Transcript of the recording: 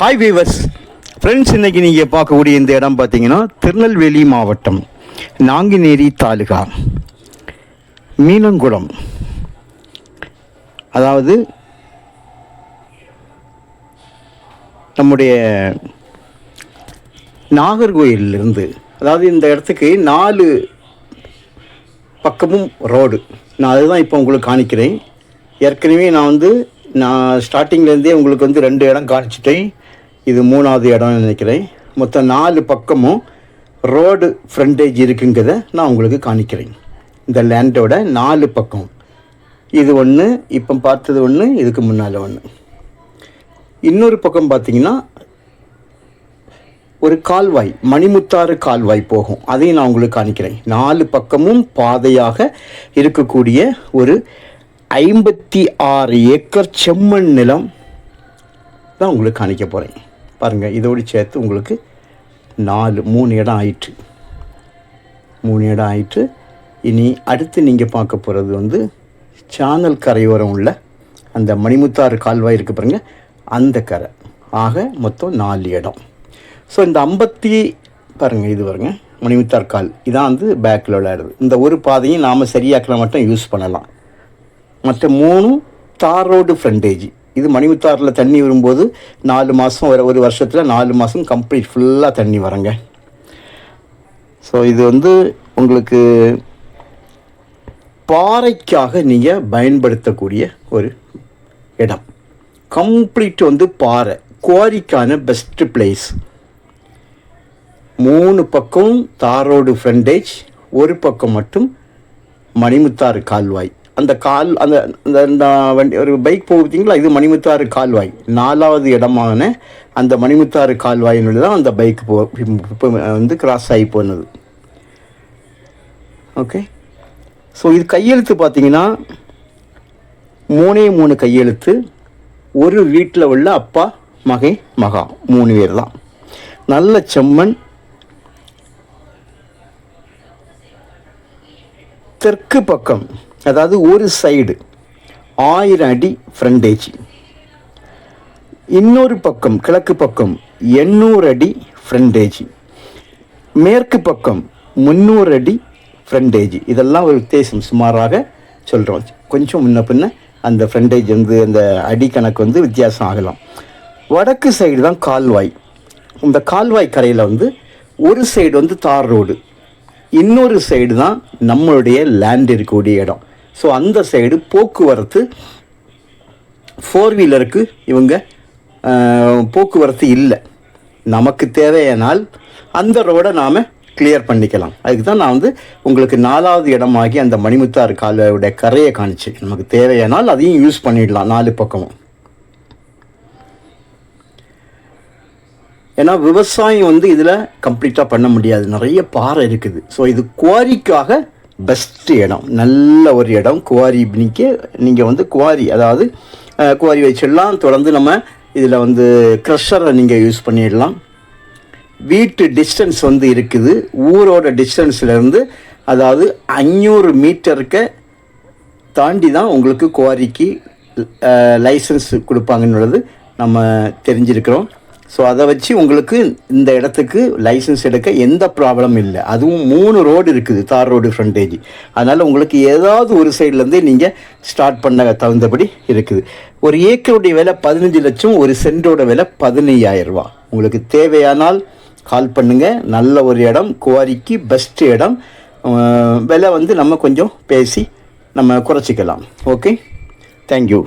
Hi viewers friends இன்றைக்கி நீங்கள் பார்க்கக்கூடிய இந்த இடம் பார்த்தீங்கன்னா திருநெல்வேலி மாவட்டம் நாங்குநேரி தாலுகா மீனங்குளம். அதாவது நம்முடைய நாகர்கோயிலிருந்து அதாவது இந்த இடத்துக்கு நாலு பக்கமும் ரோடு. நான் அதுதான் இப்போ உங்களுக்கு காணிக்கிறேன். ஏற்கனவே நான் வந்து நான் ஸ்டார்டிங்லேருந்தே உங்களுக்கு வந்து ரெண்டு இடம் காணிச்சிட்டேன். இது மூணாவது இடம்னு நினைக்கிறேன். மொத்தம் நாலு பக்கமும் ரோடு ஃப்ரண்டேஜ் இருக்குங்கிறத நான் உங்களுக்கு காணிக்கிறேன். இந்த லேண்டோட நாலு பக்கம். இது ஒன்று இப்போ பார்த்தது ஒன்று இதுக்கு முன்னால் ஒன்று இன்னொரு பக்கம் பார்த்தீங்கன்னா ஒரு கால்வாய் மணிமுத்தாறு கால்வாய் போகும். அதையும் நான் உங்களுக்கு காணிக்கிறேன். நாலு பக்கமும் பாதையாக இருக்கக்கூடிய ஒரு ஐம்பத்தி ஆறு ஏக்கர் செம்மண் நிலம் தான் உங்களுக்கு காணிக்க போகிறேன் பாருங்கள் இதோடு சேர்த்து உங்களுக்கு நாலு மூணு இடம் ஆயிற்று. மூணு இடம் ஆயிற்று. இனி அடுத்து நீங்கள் பார்க்க போகிறது வந்து சானல் கரையோரம் உள்ள அந்த மணிமுத்தாறு கால்வாய் இருக்கு பாருங்க அந்த கரை. ஆக மொத்தம் நாலு இடம். ஸோ இந்த ஐம்பத்தி பாருங்கள் இது பாருங்கள் மணிமுத்தார் கால். இதான் வந்து பேக்கில் விளையாடுது இந்த ஒரு பாதையும் நாம் சரியாக்கிற மட்டும் யூஸ் பண்ணலாம். மற்ற மூணும் தார் ரோடு ஃப்ரண்டேஜ் இது மணிமுத்தாறில் தண்ணி வரும்போது நாலு மாதம் ஒரு ஒரு வருஷத்தில் நாலு மாதம் கம்ப்ளீட் ஃபுல்லாக தண்ணி வரங்க. ஸோ இது வந்து உங்களுக்கு பாறைக்காக நீங்கள் பயன்படுத்தக்கூடிய ஒரு இடம். கம்ப்ளீட் வந்து பாறை. குவாரிக்கான பெஸ்ட்டு பிளேஸ் மூணு பக்கம் தாரோடு ஃப்ரண்டேஜ் ஒரு பக்கம் மட்டும் மணிமுத்தாறு கால்வாய். அந்த கால் அந்த அந்த வண்டி ஒரு பைக் போகுதுங்களா இது மணிமுத்தாறு கால்வாய். நாலாவது இடமான அந்த மணிமுத்தாறு கால்வாயினுள்ள தான் அந்த பைக் போ வந்து கிராஸ் ஆகி போனது. ஓகே ஸோ இது கையெழுத்து பார்த்தீங்கன்னா மூணே மூணு கையெழுத்து ஒரு வீட்டில் உள்ள அப்பா மகை மகா மூணு பேர் தான். நல்ல செம்மண். தெற்கு பக்கம் அதாவது ஒரு சைடு ஆயிரம் அடி ஃப்ரண்டேஜ் இன்னொரு பக்கம் கிழக்கு பக்கம் எண்ணூறு அடி ஃப்ரண்டேஜ் மேற்கு பக்கம் முந்நூறு அடி ஃப்ரண்டேஜ் இதெல்லாம் ஒரு வித்தியாசம் சுமாராக சொல்கிறோம் கொஞ்சம் முன்ன பின்ன அந்த ஃப்ரண்டேஜ் வந்து அந்த அடி கணக்கு வந்து வித்தியாசம் ஆகலாம். வடக்கு சைடு தான் கால்வாய். இந்த கால்வாய் கரையில் வந்து ஒரு சைடு வந்து தார் ரோடு. இன்னொரு சைடு தான் நம்மளுடைய லேண்ட் இருக்கக்கூடிய இடம். ஸோ அந்த சைடு போக்குவரத்து ஃபோர் வீலருக்கு இவங்க போக்குவரத்து இல்லை. நமக்கு தேவையானால் அந்த ரோடை நாம் கிளியர் பண்ணிக்கலாம். அதுக்கு தான் நான் வந்து உங்களுக்கு நாலாவது இடமாகி அந்த மணிமுத்தாறு காலோட கரையை காணிச்சேன் நமக்கு தேவையானால் அதையும் யூஸ் பண்ணிடலாம் நாலு பக்கமும். ஏன்னா விவசாயம் வந்து இதில் கம்ப்ளீட்டாக பண்ண முடியாது. நிறைய பாறை இருக்குது. ஸோ இது குவாரிக்காக பெஸ்ட் இடம். நல்ல ஒரு இடம் குவாரி பின்னிக்கு நீங்கள் வந்து குவாரி அதாவது குவாரி வச்சிடலாம். தொடர்ந்து நம்ம இதில் வந்து க்ரஷரை நீங்கள் யூஸ் பண்ணிடலாம். வீட்டு டிஸ்டன்ஸ் வந்து இருக்குது. ஊரோட டிஸ்டன்ஸ்லேருந்து அதாவது ஐநூறு மீட்டருக்கு தாண்டி தான் உங்களுக்கு குவாரிக்கு லைசன்ஸ் கொடுப்பாங்கன்னுள்ளது நம்ம தெரிஞ்சிருக்கிறோம். ஸோ அதை வச்சு உங்களுக்கு இந்த இடத்துக்கு லைசன்ஸ் எடுக்க எந்த ப்ராப்ளம் இல்லை. அதுவும் மூணு ரோடு இருக்குது தார் ரோடு ஃப்ரண்டேஜ் அதனால் உங்களுக்கு ஏதாவது ஒரு சைட்லேருந்தே நீங்கள் ஸ்டார்ட் பண்ண தகுந்தபடி இருக்குது. ஒரு ஏக்கருடைய விலை பதினஞ்சு லட்சம் ஒரு சென்டோட விலை பதினையாயிரரூபா உங்களுக்கு தேவையானால் கால் பண்ணுங்கள் நல்ல ஒரு இடம் குவாரிக்கு பெஸ்ட் இடம். விலை வந்து நம்ம கொஞ்சம் பேசி நம்ம குறைச்சிக்கலாம். Okay thank you